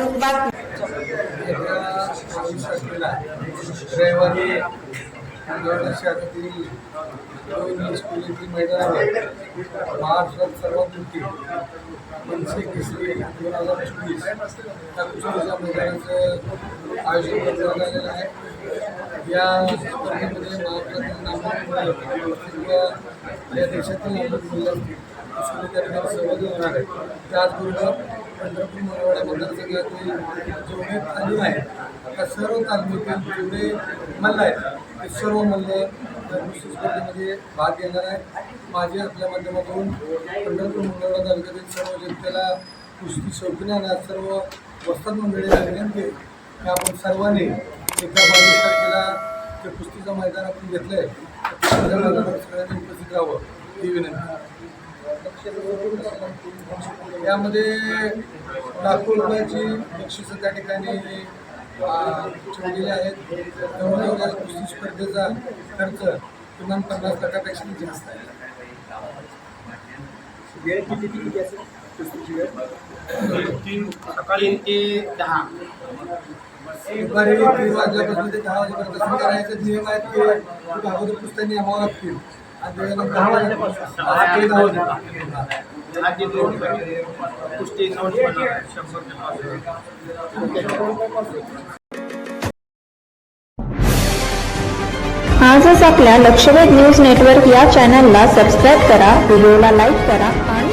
अचूक बातमी मंगळवार शहरातील दोन स्कूल मैदानावर महाराष्ट्रात सर्वात मोठी मनसे केसरी दोन हजार चोवीस या कुस्तीच्या मैदानाचं आयोजन करण्यात आलेलं आहे. या स्पर्धेमध्ये महाराष्ट्रातील या देशातील मुलं स्कूल सहभागी होणार आहे त्याचबरोबर पंढरपूर मंगळवाडा मतदारसंघातील जेवढे आहे आहेत त्या सर्व तालमीतील जेवढे मल्ल आहेत सर्व मल्ल या कुस्ती स्पर्धेमध्ये भाग घेणार आहेत. माझे आपल्या माध्यमातून पंढरपूर मंगळवाडा तालुक्यातील सर्व जनतेला कुस्ती शौकीनांना सर्व वस्तात मंडळीला विनंती आहे की आपण सर्वांनी एका बावीस तारखेला ते कुस्तीचं मैदान आपण घेतलं आहे सगळ्यांनी उपस्थित राहावं ही विनंती. यामध्ये लाखो रुपयाची बक्षिसं त्या ठिकाणी ठेवलेली आहेत. जवळजवळ कुस्ती स्पर्धेचा खर्च किमान पन्नास लाखापेक्षा जास्त आहे. वेळ किती ते किती असेल कुस्तीची वेळ? तीन ते दहा. दुपारी तीन वाजल्यापासून ते दहा वाजेपर्यंत करायचं नियम आहेत की अगोदर पुस्तकांनी यावं लागतील आणि त्याच्यानंतर दहा वाजल्यापासून. दहा दोन कुस्ती नऊ शंभर आजच आपल्या लक्षवेध न्यूज नेटवर्क या चॅनलला सबस्क्राईब करा व्हिडिओला लाईक करा आणि